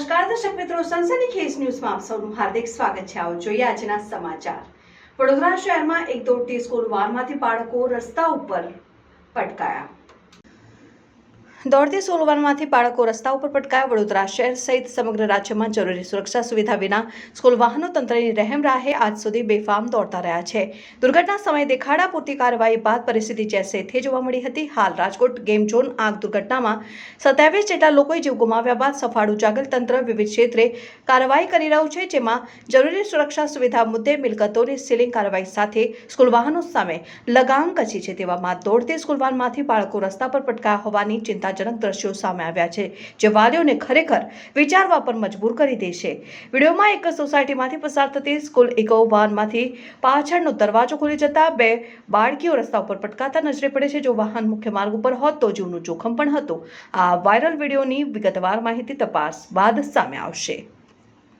નમસ્કાર, દર્શક મિત્રો, સનસની ખેસ ન્યૂઝમાં આપ સૌનું હાર્દિક સ્વાગત છે. આવો જોઈએ આજના સમાચાર. વડોદરા શહેરમાં એક દોડતી સ્કૂલ વાનમાંથી બાળકો રસ્તા ઉપર પટકાયા. દોડતી સ્કૂલવાનમાંથી બાળકો રસ્તા ઉપર પટકાયા વડોદરા શહેર સહિત સમગ્ર રાજ્યમાં જરૂરી સુરક્ષા સુવિધા વિના સ્કૂલ વાહનો તંત્રની રહેમ રાહે આજ સુધી બેફામ દોડતા રહ્યા છે. દુર્ઘટના સમયે દેખાડા પૂરતી કાર્યવાહી બાદ પરિસ્થિતિ જેસે તે જોવા મળી હતી. હાલ રાજકોટ ગેમ ઝોન આગ દુર્ઘટનામાં સત્યાવીસ જેટલા લોકોએ જીવ ગુમાવ્યા બાદ સફાળું જાગેલ તંત્ર વિવિધ ક્ષેત્રે કાર્યવાહી કરી રહ્યું છે, જેમાં જરૂરી સુરક્ષા સુવિધા મુદ્દે મિલકતોની સીલિંગ કાર્યવાહી સાથે સ્કૂલ વાહનો સામે લગામ કચી છે તેવામાં દોડતી સ્કૂલ વાનમાંથી બાળકો રસ્તા પર પટકાયા હોવાની ચિંતાજનક દ્રશ્યો સામે આવ્યા છે, જે વાલીઓને ખરેખર વિચારવા પર મજબૂર કરી દે છે. વિડીયોમાં એક સોસાયટીમાંથી પસાર થતી સ્કૂલ ઇકો વાનમાંથી પાછળનો દરવાજો ખુલી જતા બે બાળકીઓ રસ્તા ઉપર પટકાતા નજરે પડે છે. જો વાહન મુખ્ય માર્ગ ઉપર હોત તો જીવનું જોખમ પણ હતું. આ વાયરલ વિડીયોની વિગતવાર માહિતી તપાસ બાદ સામે આવશે.